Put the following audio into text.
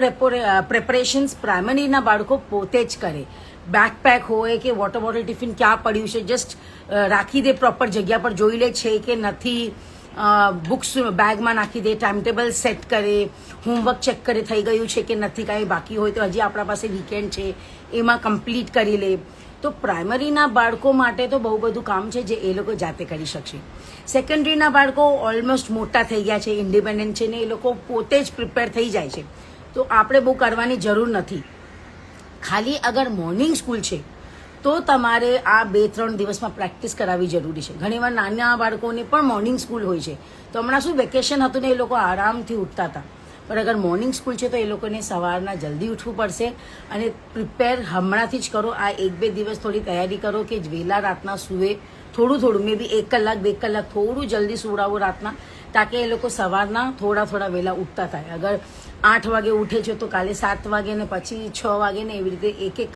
પ્રેપરેશન્સ પ્રાઇમરીના બાળકો પોતે જ કરે. બેકપેક હોય કે વોટર બોટલ ટિફિન ક્યાં પડ્યું છે જસ્ટ રાખી દે પ્રોપર જગ્યા પર, જોઈ લે છે કે નથી બુક્સ બેગમાં નાખી દે ટાઈમ ટેબલ સેટ કરે હોમવર્ક ચેક કરે, થઈ ગયું છે કે નથી, કાંઈ બાકી હોય તો હજી આપણા પાસે વીકેન્ડ છે, એમાં કમ્પ્લીટ કરી લે. તો પ્રાઇમરીના બાળકો માટે તો બહુ બધું કામ છે જે એ લોકો જાતે કરી શકશે. સેકન્ડરીના બાળકો ઓલમોસ્ટ મોટા થઈ ગયા છે ઇન્ડિપેન્ડન્ટ છે ને એ લોકો પોતે જ પ્રિપેર થઈ જાય છે. તો આપણે બહુ કરવાની જરૂર નથી. ખાલી અગર મોર્નિંગ સ્કૂલ છે, તો તમારે આ બે ત્રણ દિવસમાં પ્રેક્ટિસ કરાવવી જરૂરી છે. ઘણીવાર નાના બાળકોને પણ મોર્નિંગ સ્કૂલ હોય છે. તો હમણાં શું વેકેશન હતું ને એ લોકો આરામથી ઉઠતા હતા. પણ અગર મોર્નિંગ સ્કૂલ છે તો એ લોકોને સવારના જલ્દી ઉઠવું પડશે અને પ્રિપેર હમણાંથી જ કરો. આ એક બે દિવસ થોડી તૈયારી કરો કે વહેલા રાતના સૂવે. થોડું થોડું મે બી એક કલાક, બે કલાક થોડું જલ્દી સુવડાવો રાતના. તાકે એ લોકો સવારના થોડા થોડા વહેલા ઉઠતા થાય. અગર આઠ વાગે ઉઠે છે તો કાલે સાત વાગે ને પછી છ વાગે ને એવી રીતે એક એક